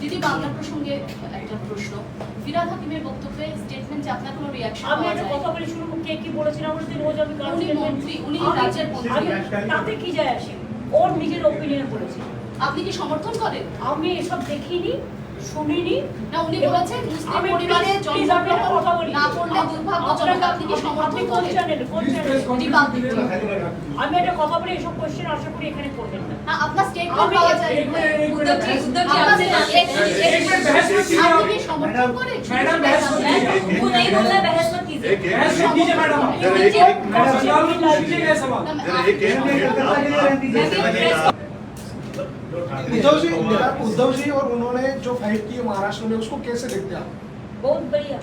দিদি বাংলা প্রসঙ্গে একটা প্রশ্ন। ফিরাদ হাকিমের বক্তব্যে স্টেটমেন্ট আপনার কোনো রিয়াকশন আমি একটা কথা বলি শুরু কে কি বলেছেন আমার রোজ আমি উনি মন্ত্রী, উনি রাজ্যের মন্ত্রী। তাতে কি যায় আসে? ওর নিজের ওপিনিয়ন বলেছে। আপনি কি সমর্থন করেন? আমি এসব দেখিনি। শুনিনি না উনি এবং বলেছেন মুসলিম আমি পরিবারে please, please, আমি একটা কথা বলি। না করলে আপ- দুর্ভাগ্যজনক আপনাকে- আপনি কি সমর্থন আপনি কোন করেন চ্যানেল কোন চ্যানেল রিপাবলিক আমি একটা কথা বলি এসব কোশ্চেন আশা করি এখানে করবেন না না আপনার স্টেটমেন্ট আমি- পাওয়া যায় एक मिनट, एक मिनट, উদ্ধবজি, बहस- উদ্ধবজি, আপনার আপনি- एक- এক- एक- एक मिनट बहस मत कीजिए আপনি কি आप। সমর্থন করেন मैडम, बहस मत कीजिए। वो नहीं बोलना है बहस मत कीजिए एक बहस मत कीजिए मैडम आप। जरा एक एक मैडम सवाल मत पूछिए गए सवाल ना, जरा आप- एक एक उद्धव जी उद्धव जी और उन्होंने जो फाइट की है महाराष्ट्र में उसको कैसे देखते हैं आप बहुत बढ़िया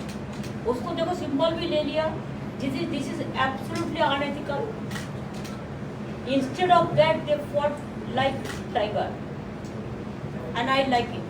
उसको देखो सिंबल भी ले लिया this is this is absolutely unethical instead of that they fought like tiger and I like it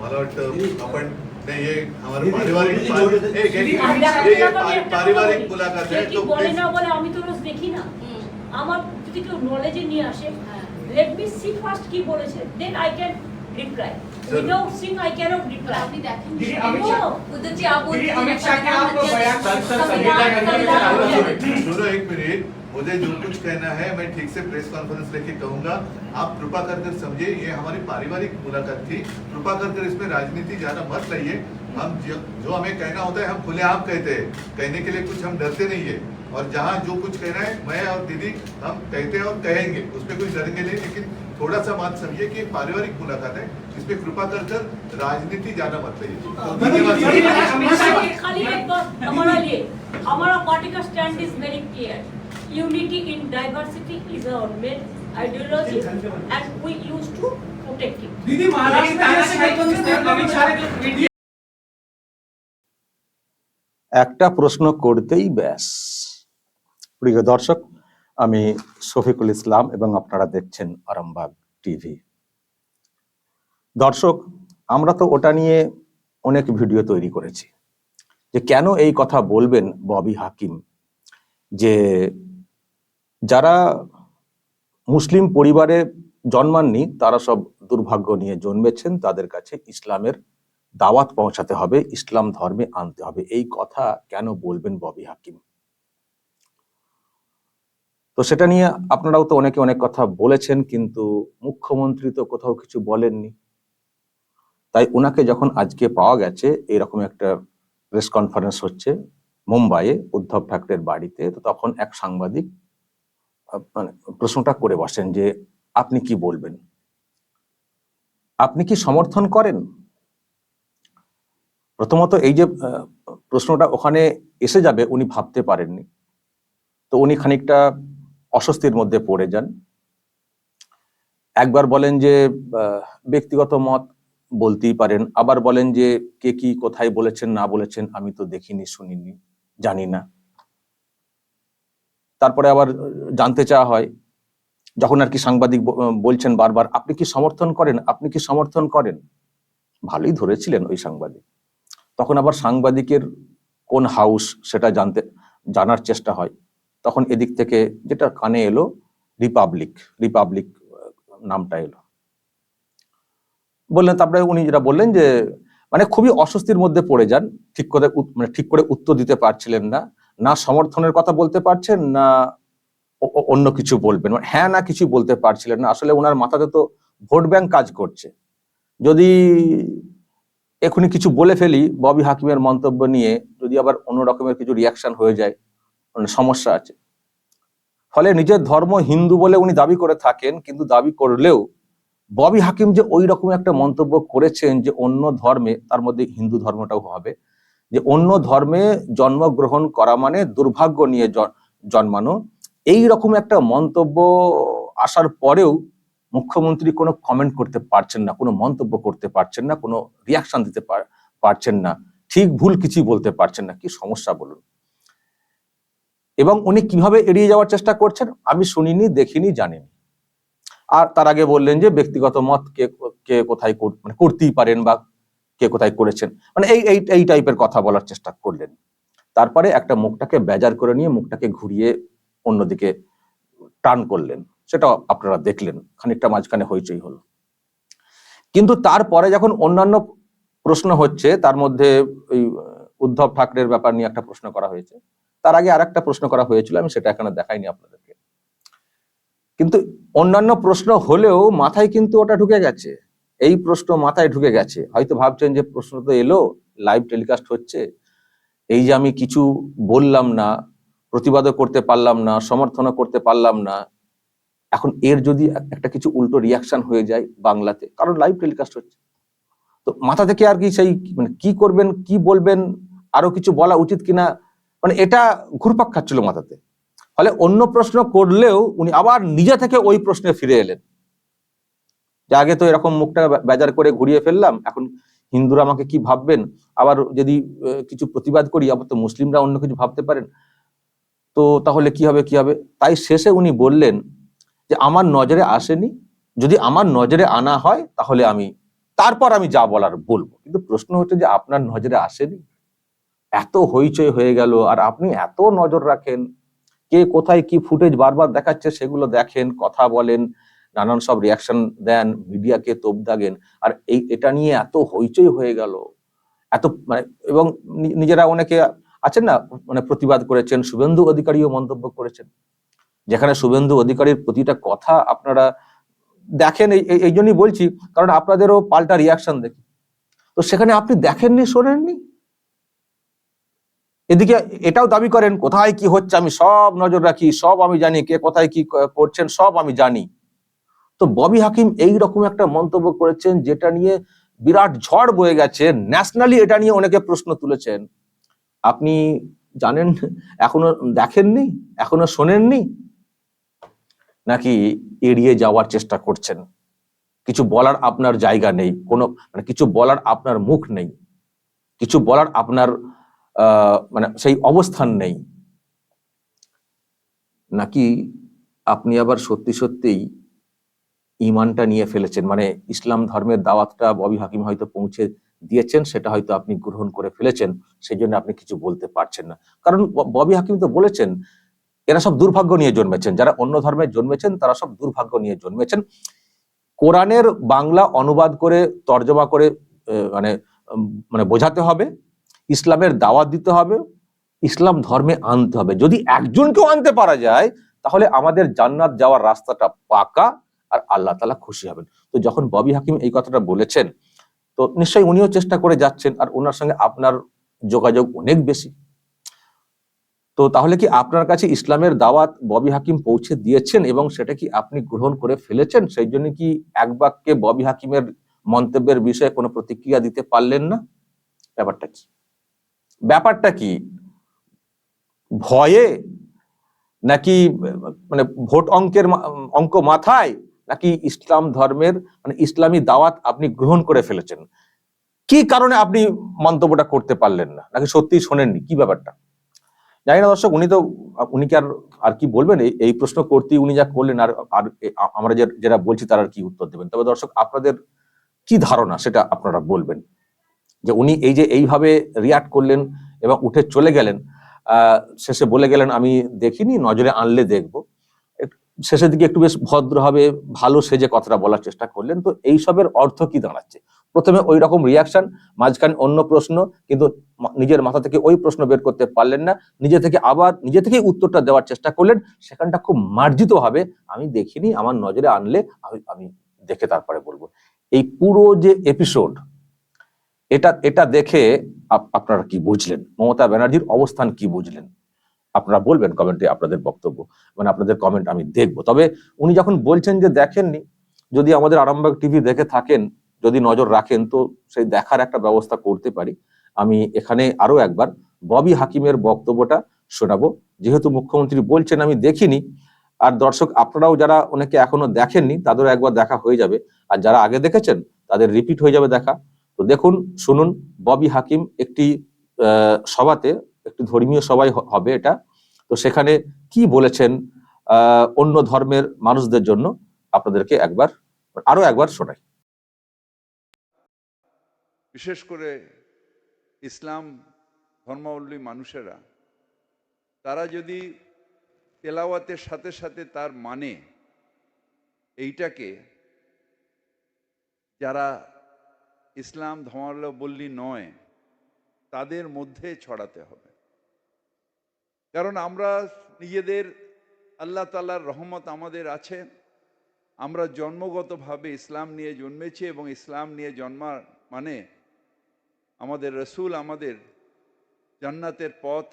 मला वाटतं आपण नाही हे हमारा पारिवारिक एक एक दीदी, ये আমি ये पारि- पारिवारिक मुलाकात है কি तो বলে please- না বলে আমি তো রোজ দেখি না হুম, আমার যদি কেউ নলেজে নিয়ে আসে হ্যাঁ। লেট মি সি ফার্স্ট কি বলেছে then I can reply Sir. Without seeing I can't R reply আপনি দেখেন दीदी अमित शाह उद्धव जी आप बोल दीदी रहे अमित हैं शाह के आप संविधान बयान हत्या- सर संविधान संविधान संविधान हत्या- सुनो एक मिनट मुझे जो कुछ कहना है मैं ठीक से प्रेस कॉन्फ्रेंस लेके कहूंगा आप कृपा कर कर समझिए ये हमारी पारिवारिक मुलाकात थी कृपा कर कर इसमें राजनीति ज्यादा मत लाइए हम जो जो हमें कहना होता है हम खुलेआम कहते हैं कहने के लिए कुछ हम डरते नहीं है और जहाँ जो कुछ कहना है मैं और दीदी हम कहते हैं और कहेंगे उसमें कोई डरेंगे नहीं लेकिन थोड़ा सा बात समझिए कि ये पारिवारिक मुलाकात है इसमें कृपा कर कर राजनीति ज्यादा मत लाइए धन्यवाद दीदी, अमित शाह की खाली एक बात हमारा लिए हमारा पार्टी का stand is very clear unity in diversity is our main ideology and we use to protect it दीदी महाराष्ट्र में तानाशाही को किसने अमित शाह ने जो वीडियो একটা প্রশ্ন করতেই ব্যাস প্রিয় দর্শক, আমি শফিকুল ইসলাম এবং আপনারা দেখছেন আরামবাগ টিভি। দর্শক, আমরা তো ওটা নিয়ে অনেক ভিডিও তৈরি করেছি যে কেন এই কথা বলবেন ববি হাকিম? যে যারা মুসলিম পরিবারে জন্মাননি, তারা সব দুর্ভাগ্য নিয়ে জন্মেছেন, তাদের কাছে ইসলামের দাওয়াত পৌঁছাতে হবে, ইসলাম ধর্মে আনতে হবে। এই কথা কেন বলবেন ববি হাকিম? তো সেটা নিয়ে আপনারাও তো অনেকে অনেক কথা বলেছেন, কিন্তু মুখ্যমন্ত্রী তো কোথাও কিছু বলেননি। তাই ওনাকে যখন আজকে পাওয়া গেছে, এরকম একটা প্রেস কনফারেন্স হচ্ছে মুম্বাইয়ে উদ্ধব ঠাকরের বাড়িতে, তো তখন এক সাংবাদিক মানে প্রশ্নটা করে বসেন যে, আপনি কি বলবেন? আপনি কি সমর্থন করেন? প্রথমত এই যে প্রশ্নটা ওখানে এসে যাবে, উনি ভাবতে পারেননি। তো উনি খানিকটা অস্বস্তির মধ্যে পড়ে যান। একবার বলেন যে ব্যক্তিগত মত বলতেই পারেন, আবার বলেন যে, কে কি কোথায় বলেছেন, না বলেছেন, আমি তো দেখিনি, শুনিনি, জানি না। তারপরে আবার জানতে চাওয়া হয়, যখন আর কি সাংবাদিক বলছেন বারবার, আপনি কি সমর্থন করেন? আপনি কি সমর্থন করেন? ভালোই ধরেছিলেন ওই সাংবাদিক। তখন আবার সাংবাদিকের কোন হাউস সেটা জানতে, জানার চেষ্টা হয়। তখন এদিক থেকে যেটা কানে এলো, রিপাবলিক রিপাবলিক নামটা এলো। বললেন, তারপরে উনি যেটা বললেন যে মানে খুবই অস্বস্তির মধ্যে পড়ে যান, ঠিক করে মানে ঠিক করে উত্তর দিতে পারছিলেন না না সমর্থনের কথা বলতে পারছেন, না অন্য কিছু বলবেন। মানে হ্যাঁ না কিছু বলতে পারছিলেন না। আসলে ওনার মাথাতে তো ভোট ব্যাংক কাজ করছে। যদি এখনই কিছু বলে ফেলি, ববি হাকিমের মন্তব্য নিয়ে যদি আবার অন্য রকমের কিছু রিয়াকশন হয়ে যায় সমস্যা আছে। ফলে নিজের ধর্ম হিন্দু বলে উনি দাবি করে থাকেন, কিন্তু দাবি করলেও ববি হাকিম যে ওই রকম একটা মন্তব্য করেছেন যে অন্য ধর্মে, তার মধ্যে হিন্দু ধর্মটাও হবে, যে অন্য ধর্মে জন্মগ্রহণ করা মানে দুর্ভাগ্য নিয়ে জন্মানো এই রকম একটা মন্তব্য আসার পরেও মুখ্যমন্ত্রী কোনো কমেন্ট করতে পারছেন না, কোনো মন্তব্য করতে পারছেন না, কোনো রিয়াকশন দিতে পার- পারছেন না। ঠিক ভুল কিছুই বলতে পারছেন না, কি সমস্যা বলুন? এবং উনি কীভাবে এড়িয়ে যাওয়ার চেষ্টা করছেন, আমি শুনিনি, দেখিনি, জানিনি। আর তার আগে বললেন যে ব্যক্তিগত মত কে কে কোথায় মানে করতেই পারেন বা কে কোথায় করেছেন। মানে এই এই এই টাইপের কথা বলার চেষ্টা করলেন। তারপরে একটা মুখটাকে বেজার করে নিয়ে মুখটাকে ঘুরিয়ে অন্যদিকে টান করলেন। সেটা আপনারা দেখলেন, খানিকটা মাঝখানে হইচই হলো। কিন্তু তারপরে যখন অন্যান্য প্রশ্ন হচ্ছে, তার মধ্যে ওই উদ্ধব ঠাকরের ব্যাপার নিয়ে একটা প্রশ্ন করা হয়েছে। তার আগে আরেকটা প্রশ্ন করা হয়েছিল, আমি সেটা এখানে দেখাইনি আপনাদেরকে। কিন্তু অন্যান্য প্রশ্ন হলেও মাথায় কিন্তু ওটা ঢুকে গেছে। এই প্রশ্ন মাথায় ঢুকে গেছে। হয়তো ভাবছেন যে প্রশ্ন তো এলো লাইভ টেলিকাস্ট হচ্ছে। এই যে আমি কিছু বললাম না, প্রতিবাদও করতে পারলাম না, সমর্থনও করতে পারলাম না, এখন এর যদি একটা কিছু উল্টো রিয়াকশন হয়ে যায় বাংলাতে, কারণ লাইভ টেলিকাস্ট হচ্ছে। তো মাথা থেকে আর কি সেই মানে কি করবেন, কি বলবেন, আরও কিছু বলা উচিত কিনা মানে এটা ঘুরপাক খাচ্ছিল মাথাতে। ফলে অন্য প্রশ্ন করলেও উনি আবার নিজে থেকে ওই প্রশ্নে ফিরে এলেন। যে আগে তো এরকম মুখটা বেজার করে ঘুরিয়ে ফেললাম, এখন হিন্দুরা আমাকে কি ভাববেন? আবার যদি কিছু প্রতিবাদ করি, আবার তো মুসলিমরা অন্য কিছু ভাবতে পারেন। তো তাহলে কি হবে কি হবে? তাই শেষে উনি বললেন যে, আমার নজরে আসেনি। যদি আমার নজরে আনা হয়, তাহলে আমি, তারপর আমি যা বলার বলব। কিন্তু প্রশ্ন হচ্ছে যে, আপনার নজরে আসেনি? এত হইচই হয়ে গেল আর আপনি এত নজর রাখেন, কে কোথায় কি ফুটেজ বারবার দেখাচ্ছে সেগুলো দেখেন, কথা বলেন, নানান সব রিয়াকশন দেন, মিডিয়াকে তোপ দাগেন, আর এই এটা নিয়ে এত হইচই হয়ে গেল। এত মানে এবং নিজেরা অনেকে আছেন না মানে প্রতিবাদ করেছেন, শুভেন্দু অধিকারীও মন্তব্য করেছেন, যেখানে শুভেন্দু অধিকারীর প্রতিটা কথা আপনারা দেখেন, এই- জন্যই বলছি, কারণ আপনাদেরও পাল্টা রিয়াকশন দেখি। তো সেখানে আপনি দেখেননি, শোনেননি? এদিকে এটাও দাবি করেন, কোথায় কি হচ্ছে আমি সব নজর রাখি, সব আমি জানি, কে কোথায় কি করছেন, সব আমি জানি। তো ববি হাকিম এই রকম একটা মন্তব্য করেছেন যেটা নিয়ে বিরাট ঝড় বয়ে গেছে, ন্যাশনালি এটা নিয়ে অনেকে প্রশ্ন তুলেছেন। আপনি জানেন, এখনও দেখেননি, এখনও শোনেননি? নাকি এড়িয়ে যাওয়ার চেষ্টা করছেন? কিছু বলার আপনার জায়গা নেই, কোনো মানে কিছু বলার আপনার মুখ নেই, কিছু বলার আপনার মানে সেই অবস্থান নেই। নাকি আপনি আবার সত্যি সত্যিই ইমানটা নিয়ে ফেলেছেন? মানে ইসলাম ধর্মের দাওয়াতটা ববি হাকিম হয়তো পৌঁছে দিয়েছেন, সেটা হয়তো আপনি গ্রহণ করে ফেলেছেন সেই জন্য আপনি কিছু বলতে পারছেন না। কারণ ববি হাকিম তো বলেছেন, এরা সব দুর্ভাগ্য নিয়ে জন্মেছেন। যারা অন্য ধর্মে জন্মেছেন, তারা সব দুর্ভাগ্য নিয়ে জন্মেছেন। কোরআনের বাংলা অনুবাদ করে তর্জমা করে মানে মানে বোঝাতে হবে। ইসলামের দাওয়াত দিতে হবে, ইসলাম ধর্মে আনতে হবে। যদি একজনকেও আনতে পারা যায়, তাহলে আমাদের জান্নাত যাওয়ার রাস্তাটা পাকা আর আল্লাহ তালা খুশি হবেন। তো যখন ববি হাকিম এই কথাটা বলেছেন, তো নিশ্চয়ই উনিও চেষ্টা করে যাচ্ছেন আর ওনার সঙ্গে আপনার যোগাযোগ অনেক বেশি। তো তাহলে কি আপনার কাছে ইসলামের দাওয়াত ববি হাকিম পৌঁছে দিয়েছেন এবং সেটা কি আপনি গ্রহণ করে ফেলেছেন? সেই জন্য কি এক বাক্যে ববি হাকিমের মন্তব্যের বিষয়ে কোনো প্রতিক্রিয়া দিতে পারলেন না? ব্যাপারটা কি? ব্যাপারটা কি? ভয়ে? নাকি মানে ভোট অঙ্কের অঙ্ক মাথায়? নাকি ইসলাম ধর্মের মানে ইসলামী দাওয়াত আপনি গ্রহণ করে ফেলেছেন? কি কারণে আপনি মন্তব্যটা করতে পারলেন না? নাকি সত্যি শোনেননি? কি ব্যাপারটা? জানি না দর্শক, উনি তো, উনি কি আর আর কি বলবেন? এই- প্রশ্ন করতেই উনি যা করলেন, আর আর আমরা যে যারা বলছি তারা আর কি উত্তর দেবেন? তবে দর্শক, আপনাদের কি ধারণা? সেটা আপনারা বলবেন। যে উনি এই যে এইভাবে রিয়াক্ট করলেন এবং উঠে চলে গেলেন শেষে বলে গেলেন, আমি দেখিনি, নজরে আনলে দেখব। শেষের দিকে একটু বেশ ভদ্রভাবে ভালো সেজে কথাটা বলার চেষ্টা করলেন। তো এইসবের অর্থ কি দাঁড়াচ্ছে? প্রথমে ওই রকম রিয়াকশন মাঝখানে অন্য প্রশ্ন, কিন্তু নিজের মাথা থেকে ওই প্রশ্ন বের করতে পারলেন না। নিজে থেকে আবার, নিজে থেকেই উত্তরটা দেওয়ার চেষ্টা করলেন। সেখানটা খুব মার্জিত হবে আমি দেখিনি, আমার নজরে আনলে আমি আমি দেখে তারপরে বলব। এই পুরো যে এপিসোড এটা এটা দেখে আপ- আপনারা কি বুঝলেন? মমতা ব্যানার্জির অবস্থান কি বুঝলেন? আপনারা বলবেন কমেন্টে আপনাদের বক্তব্য মানে আপনাদের কমেন্ট আমি দেখব। তবে উনি যখন বলছেন যে দেখেননি, যদি আমাদের আরামবাগ টিভি দেখে থাকেন, যদি নজর রাখেন, তো সেই দেখার একটা ব্যবস্থা করতে পারি। আমি এখানে আরও একবার ববি হাকিমের বক্তব্যটা শোনাবো। যেহেতু মুখ্যমন্ত্রী বলছেন, আমি দেখিনি। আর দর্শক, আপনারাও যারা অনেকে এখনও দেখেননি, তাদেরও একবার দেখা হয়ে যাবে। আর যারা আগে দেখেছেন, তাদের রিপিট হয়ে যাবে দেখা। তো দেখুন, শুনুন, ববি হাকিম একটি সভাতে, একটি ধর্মীয় সভায় হবে এটা। তো সেখানে কি বলেছেন অন্য ধর্মের মানুষদের জন্য? আপনাদেরকে একবার, আরও একবার শোনাই। বিশেষ করে ইসলাম ধর্মাবলম্বী মানুষেরা, তারা যদি তেলাওয়াতের সাথে সাথে তার মানে এইটাকে যারা ইসলাম ধর্মাবলম্বী নয় তাদের মধ্যে ছড়াতে হবে। কারণ আমরা নিজেদের আল্লাহ তালার রহমত আমাদের আছে আমরা জন্মগতভাবে ইসলাম নিয়ে জন্মেছি এবং ইসলাম নিয়ে জন্মার মানে আমাদের রসুল আমাদের জান্নাতের পথ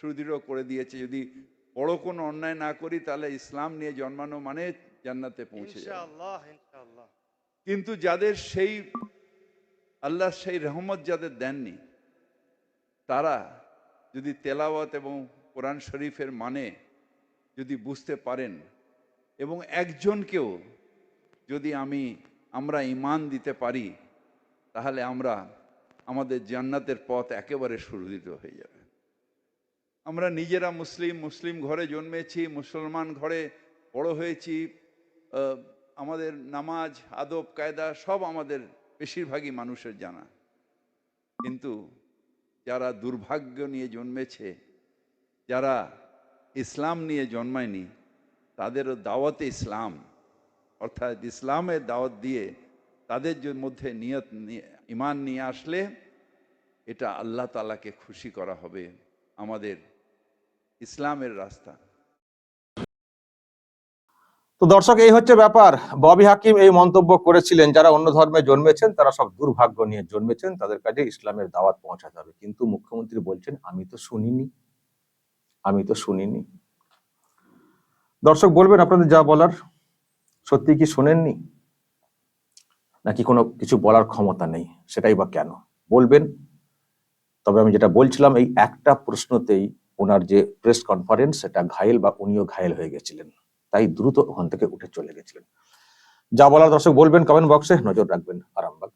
সুদৃঢ় করে দিয়েছে। যদি বড় কোনো অন্যায় না করি তাহলে ইসলাম নিয়ে জন্মানো মানে জান্নাতে পৌঁছে কিন্তু যাদের সেই আল্লাহ সেই রহমত যাদের দেননি, তারা যদি তেলাওয়াত এবং কোরআন শরীফের মানে যদি বুঝতে পারেন এবং একজনকেও যদি আমি, আমরা ইমান দিতে পারি, তাহলে আমরা আমাদের জান্নাতের পথ একেবারে সুরক্ষিত হয়ে যাবে। আমরা নিজেরা মুসলিম মুসলিম ঘরে জন্মেছি, মুসলমান ঘরে বড় হয়েছি আমাদের নামাজ, আদব, কায়দা সব আমাদের বেশিরভাগই মানুষের জানা। কিন্তু যারা দুর্ভাগ্য নিয়ে জন্মেছে, যারা ইসলাম নিয়ে জন্মায়নি, তাদেরও দাওয়াতে ইসলাম। অর্থাৎ ইসলামের দাওয়াত দিয়ে তাদের মধ্যে নিয়ত নিয়ে- ইমান নিয়ে আসলে এটা আল্লাহ তালাকে খুশি করা হবে। আমাদের ইসলামের রাস্তা। তো দর্শক, এই হচ্ছে ব্যাপার। ববি হাকিম এই মন্তব্য করেছিলেন, যারা অন্য ধর্মে জন্মেছেন, তারা সব দুর্ভাগ্য নিয়ে জন্মেছেন, তাদের কাছে ইসলামের দাওয়াত পৌঁছাতে হবে। কিন্তু মুখ্যমন্ত্রী বলছেন, আমি তো শুনিনি, আমি তো শুনিনি। দর্শক, বলবেন আপনাদের যা বলার, সত্যি কি শোনেননি? নাকি কোনো কিছু বলার ক্ষমতা নেই, সেটাই বা কেন? বলবেন, তবে আমি যেটা বলছিলাম, এই একটা প্রশ্নতেই ওনার যে প্রেস কনফারেন্স, সেটা ঘায়েল বা উনিও ঘায়েল হয়ে গেছিলেন। তাই দ্রুত ওখান থেকে উঠে চলে গেছিলেন। যা বলার দর্শক বলবেন কমেন্ট বক্সে নজর রাখবেন আরামবাগ।